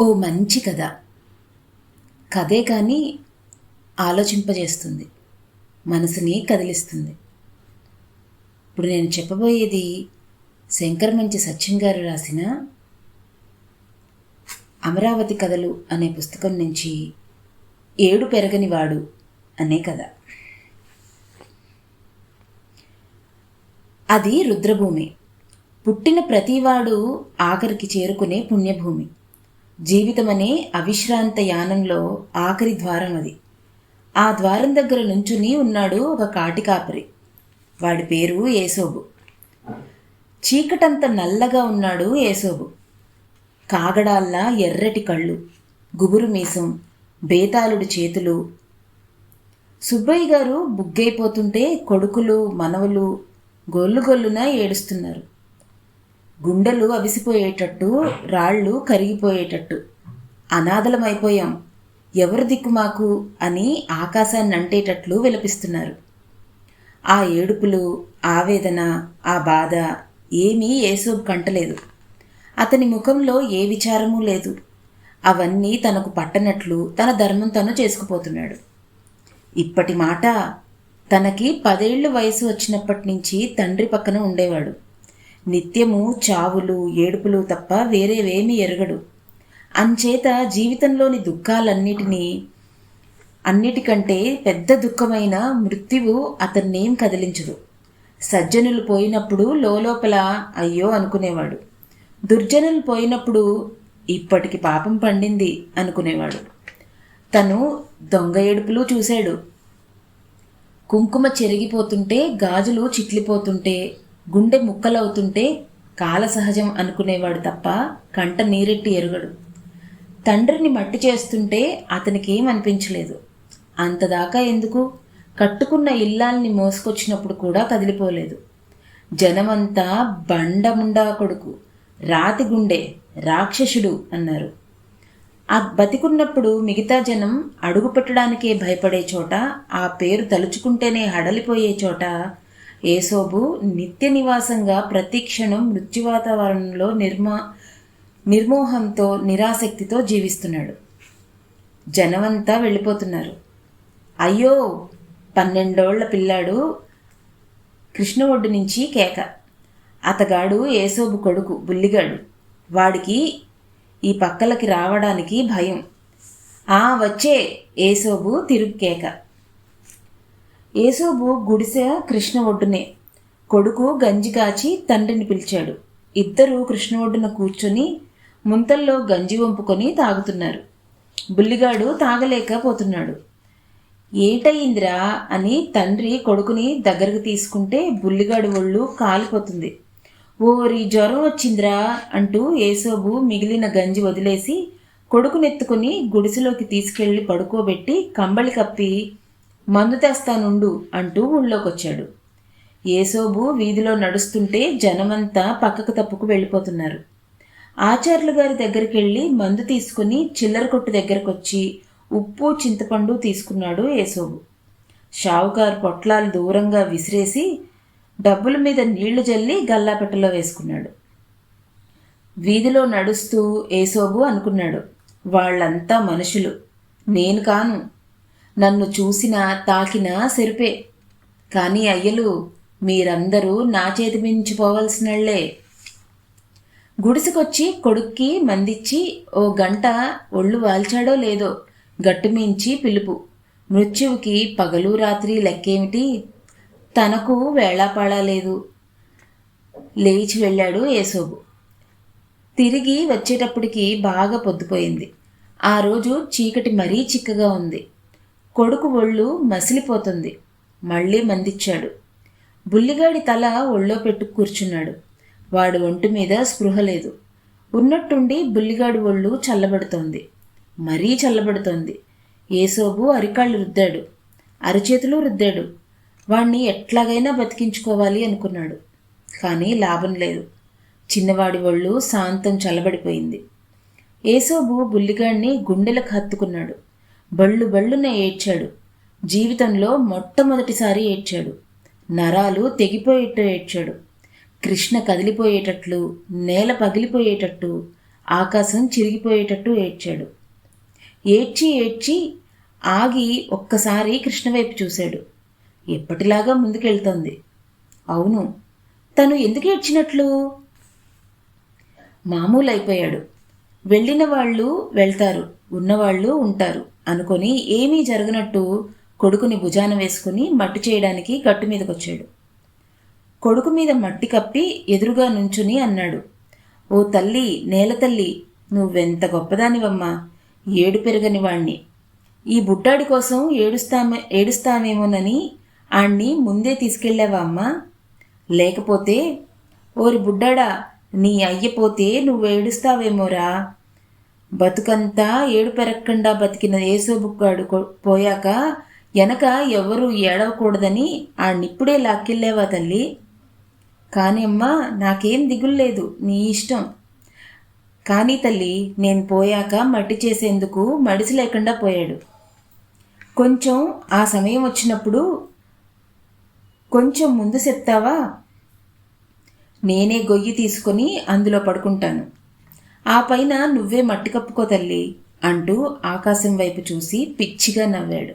ఓ మంచి కథ. కథే కానీ ఆలోచింపజేస్తుంది. మనసుని కదిలిస్తుంది. ఇప్పుడు నేను చెప్పబోయేది శంకర్ మంచి సత్యం గారు రాసిన అమరావతి కథలు అనే పుస్తకం నుంచి ఏడు పెరగని వాడు అనే కథ. అది రుద్రభూమి. పుట్టిన ప్రతివాడు ఆఖరికి చేరుకునే పుణ్యభూమి. జీవితమనే అవిశ్రాంత యానంలో ఆఖరి ద్వారం అది. ఆ ద్వారం దగ్గర నుంచుని ఉన్నాడు ఒక కాటి కాపరి. వాడి పేరు ఏసోబు. చీకటంత నల్లగా ఉన్నాడు ఏసోబు. కాగడాల్లా ఎర్రటి కళ్ళు గుబురు మీసం బేతాళుడి చేతులు. సుబ్బయ్య గారు బుగ్గైపోతుంటే కొడుకులు మనవలు గొల్లు గొల్లున ఏడుస్తున్నారు. గుండెలు అవిసిపోయేటట్టు రాళ్ళు కరిగిపోయేటట్టు. అనాథలమైపోయాం ఎవరు దిక్కు మాకు అని ఆకాశాన్ని అంటేటట్లు విలపిస్తున్నారు. ఆ ఏడుపులు ఆవేదన ఆ బాధ ఏమీ ఏసోబు కంటలేదు. అతని ముఖంలో ఏ విచారమూ లేదు. అవన్నీ తనకు పట్టనట్లు తన ధర్మం తను చేసుకుపోతున్నాడు. ఇప్పటి మాట తనకి పదేళ్ళ వయసు వచ్చినప్పటి నుంచి తండ్రి పక్కన ఉండేవాడు. నిత్యము చావులు ఏడుపులు తప్ప వేరేవేమీ ఎరగడు. అంచేత జీవితంలోని దుఃఖాలన్నిటినీ అన్నిటికంటే పెద్ద దుఃఖమైన మృత్యువు అతన్నేం కదిలించదు. సజ్జనులు పోయినప్పుడు లోపల అయ్యో అనుకునేవాడు. దుర్జనులు పోయినప్పుడు ఇప్పటికి పాపం పండింది అనుకునేవాడు. తను దొంగ ఏడుపులు చూశాడు. కుంకుమ చెరిగిపోతుంటే గాజులు చిట్లిపోతుంటే గుండె ముక్కలవుతుంటే కాల సహజం అనుకునేవాడు తప్ప కంట నీరెట్టి ఎరుగడు. తండ్రిని మట్టి చేస్తుంటే అతనికి ఏమనిపించలేదు అంతదాకా ఎందుకు? కట్టుకున్న ఇల్లాల్ని మోసుకొచ్చినప్పుడు కూడా కదిలిపోలేదు. జనమంతా బండముండా కొడుకు రాతి గుండె రాక్షసుడు అన్నారు. ఆ బతికున్నప్పుడు మిగతా జనం అడుగు పెట్టడానికే భయపడే చోట ఆ పేరు తలుచుకుంటేనే హడలిపోయే చోట ఏసోబు నిత్య నివాసంగా ప్రతి క్షణం మృత్యు వాతావరణంలో నిర్మా నిర్మోహంతో నిరాసక్తితో జీవిస్తున్నాడు. జనమంతా వెళ్ళిపోతున్నారు. అయ్యో! పన్నెండోళ్ళ పిల్లాడు కృష్ణ ఒడ్డు నుంచి కేక. అతగాడు ఏసోబు కొడుకు బుల్లిగాడు. వాడికి ఈ పక్కలకి రావడానికి భయం. ఆ వచ్చే! ఏసోబు తిరుగు కేక. ఏసోబు గుడిసె కృష్ణ ఒడ్డునే. కొడుకు గంజి కాచి తండ్రిని పిలిచాడు. ఇద్దరూ కృష్ణ ఒడ్డున కూర్చొని ముంతల్లో గంజి వంపుకొని తాగుతున్నారు. బుల్లిగాడు తాగలేకపోతున్నాడు ఏటయిందిరా అని తండ్రి కొడుకుని దగ్గరకు తీసుకుంటే బుల్లిగాడు ఒళ్ళు కాలిపోతుంది. ఓరి జ్వరం వచ్చిందిరా అంటూ ఏసోబు మిగిలిన గంజి వదిలేసి కొడుకునెత్తుకుని గుడిసెలోకి తీసుకెళ్ళి పడుకోబెట్టి కంబళి కప్పి మందు తెస్తానుండు అంటూ ఊళ్ళోకొచ్చాడు. ఏసోబు వీధిలో నడుస్తుంటే జనమంతా పక్కకు తప్పుకు వెళ్ళిపోతున్నారు. ఆచార్యులు గారి దగ్గరికి వెళ్ళి మందు తీసుకుని చిల్లర కొట్టు దగ్గరకు వచ్చి ఉప్పు చింతపండు తీసుకున్నాడు ఏసోబు. షావుకారు పొట్లాలు దూరంగా విసిరేసి డబ్బుల మీద నీళ్ళు జల్లి గల్లాపెట్టలో వేసుకున్నాడు. వీధిలో నడుస్తూ ఏసోబు అనుకున్నాడు వాళ్ళంతా మనుషులు. నేను కాను. నన్ను చూసినా తాకినా సెరిపే. కానీ అయ్యలు మీరందరూ నా చేతి మించిపోవలసినళ్ళే గుడిసెకొచ్చి కొడుక్కి మందిచ్చి ఓ గంట ఒళ్ళు వాల్చాడో లేదో గట్టుమించి పిలుపు. మృత్యువుకి పగలు రాత్రి లెక్కేమిటి? తనకు వేళాపాళా లేదు. లేచి వెళ్ళాడు ఏసోబు. తిరిగి వచ్చేటప్పటికి బాగా పొద్దుపోయింది. ఆ రోజు చీకటి మరీ చిక్కగా ఉంది. కొడుకు ఒళ్ళు మసిలిపోతుంది. మళ్ళీ మందిచ్చాడు. బుల్లిగాడి తల ఒళ్ళో పెట్టు కూర్చున్నాడు. వాడు ఒంటి మీద స్పృహ లేదు. ఉన్నట్టుండి బుల్లిగాడి ఒళ్ళు చల్లబడుతోంది. మరీ చల్లబడుతోంది. ఏసోబు అరికాళ్ళు రుద్దాడు. అరచేతులు రుద్దాడు. వాణ్ణి ఎట్లాగైనా బతికించుకోవాలి అనుకున్నాడు. కానీ లాభం లేదు. చిన్నవాడి ఒళ్ళు శాంతం చల్లబడిపోయింది. ఏసోబు బుల్లిగాడిని గుండెలకు హత్తుకున్నాడు. బళ్ళు బళ్ళున ఏడ్చాడు. జీవితంలో మొట్టమొదటిసారి ఏడ్చాడు. నరాలు తెగిపోయేట్టు ఏడ్చాడు. కృష్ణ కదిలిపోయేటట్లు నేల పగిలిపోయేటట్టు ఆకాశం చిరిగిపోయేటట్టు ఏడ్చాడు. ఏడ్చి ఏడ్చి ఆగి ఒక్కసారి కృష్ణ వైపు చూశాడు. ఎప్పటిలాగా ముందుకెళ్తోంది. అవును తను ఎందుకు ఏడ్చినట్లు? మామూలు అయిపోయాడు వెళ్ళిన వాళ్ళు వెళ్తారు ఉన్నవాళ్ళు ఉంటారు. అనుకొని ఏమీ జరగనట్టు కొడుకుని భుజాన వేసుకుని మట్టి చేయడానికి గట్టు మీదకొచ్చాడు. కొడుకు మీద మట్టి కప్పి ఎదురుగా నుంచుని అన్నాడు ఓ తల్లి నేల తల్లి నువ్వెంత గొప్పదానివమ్మా ఏడు పెరగని వాణ్ణి. ఈ బుడ్డాడి కోసం ఏడుస్తామే ఏడుస్తామేమోనని ఆణ్ణి ముందే తీసుకెళ్ళావా అమ్మా? లేకపోతే ఓరి బుడ్డాడా నీ అయ్యపోతే నువ్వు ఏడుస్తావేమోరా బతుకంతా ఏడు పెరక్కుండా బతికిన ఏసోబుక్కాడు పోయాక వెనక ఎవరు ఏడవకూడదని ఆడినిప్పుడే లాక్కెళ్ళేవా తల్లి? కానీ అమ్మా నాకేం దిగుల్లేదు నీ ఇష్టం. కానీ తల్లి నేను పోయాక మట్టి చేసేందుకు మడిసి లేకుండా పోయాడు. కొంచెం ఆ సమయం వచ్చినప్పుడు కొంచెం ముందు చెప్తావా నేనే గొయ్యి తీసుకొని అందులో పడుకుంటాను. ఆ పైన నువ్వే మట్టి కప్పుకో తల్లి అంటూ ఆకాశం వైపు చూసి పిచ్చిగా నవ్వాడు.